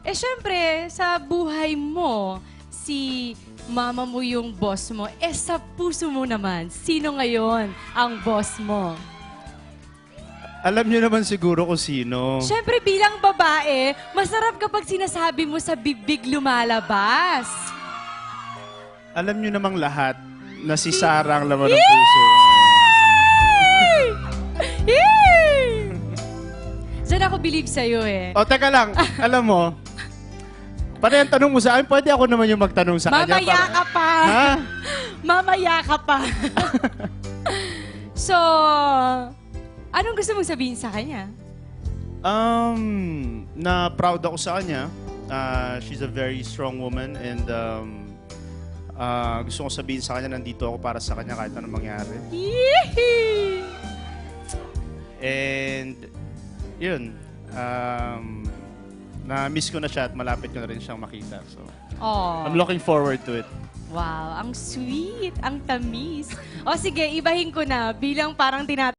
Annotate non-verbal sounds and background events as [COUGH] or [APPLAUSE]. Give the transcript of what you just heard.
Eh, syempre, sa buhay mo, si mama mo yung boss mo. Eh, sa puso mo naman, sino ngayon ang boss mo? Alam niyo naman siguro kung sino. Syempre, bilang babae, masarap kapag sinasabi mo sa bibig lumalabas. Alam niyo namang lahat na si Sarah ang laman ng puso. Yay! Diyan ako believe sa'yo eh. O, teka lang. [LAUGHS] Alam mo, para yung tanong mo sa akin, pwede ako naman yung magtanong sa kanya. Mamaya para- ka pa. Ha? [LAUGHS] Mamaya ka pa. [LAUGHS] so, anong gusto mong sabihin sa kanya? Um, na proud ako sa kanya. Uh, she's a very strong woman and um, uh, gusto ko sabihin sa kanya, nandito ako para sa kanya kahit anong mangyari. Yee! And, yun. Um, na-miss ko na siya at malapit ko na rin siyang makita. So, Oh. I'm looking forward to it. Wow, ang sweet, ang tamis. O sige, ibahin ko na bilang parang tinat